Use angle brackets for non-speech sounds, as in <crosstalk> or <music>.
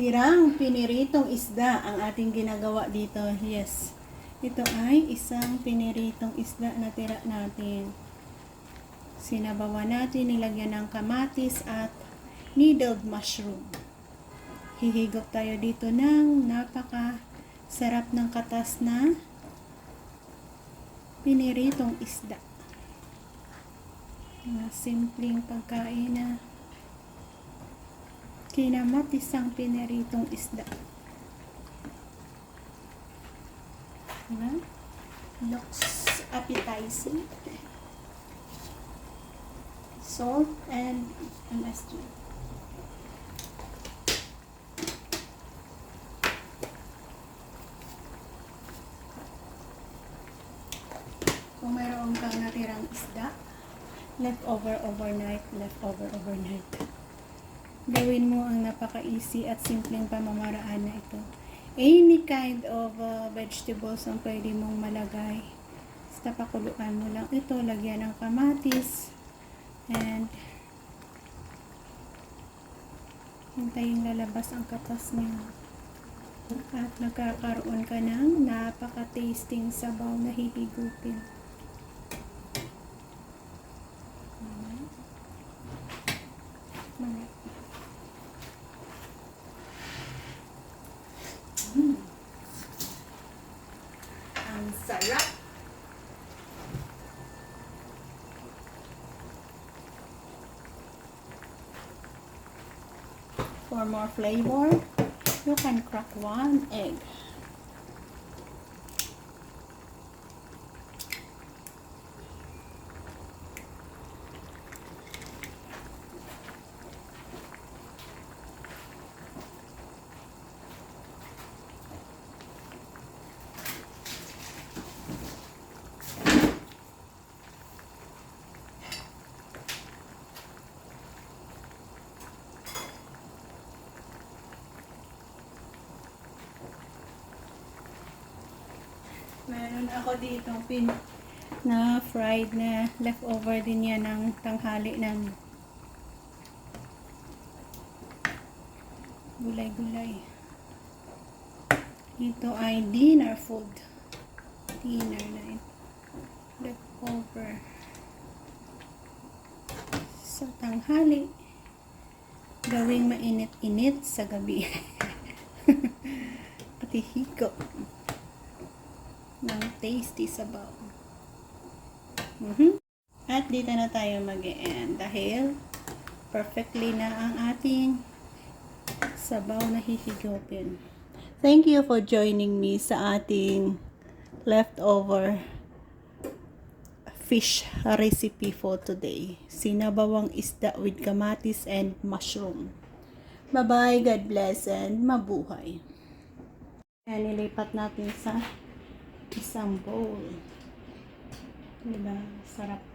tirang piniritong isda ang ating ginagawa dito. Yes. Ito ay isang piniritong isda na tira natin. Sinabawan natin, nilagyan ng kamatis at needled mushroom. Hihigop tayo dito ng napaka sarap ng katas na piniritong isda. Mga simpleng pagkain na kinamatis ang piniritong isda. Diba? Looks appetizing. Salt and MSG. Kung mayroon kang natirang isda, leftover overnight, leftover overnight. Gawin mo ang napaka-easy at simpleng pamamaraan na ito. Any kind of uh, vegetables ang pwede mong malagay. Basta pakuluan mo lang ito, lagyan ng kamatis, and hintayin lalabas ang katas niya. At nagkakaroon ka ng napaka-tasting sabaw na hihigupin. For more flavor, you can crack one egg. Meron ako dito pin na fried na leftover din yan ng tanghali ng gulay-gulay. Ito ay dinner food. Dinner na ito. Leftover. Sa tanghali. Gawing mainit-init sa gabi. <laughs> Pati higop ng tasty sabaw. Mhm. At dito na tayo mag end dahil perfectly na ang ating sabaw na hihigopin. Thank you for joining me sa ating leftover fish recipe for today. Sinabawang isda with kamatis and mushroom. Bye-bye, God bless, and mabuhay. Ayan, nilipat natin sa isang bowl. Diba? Sarap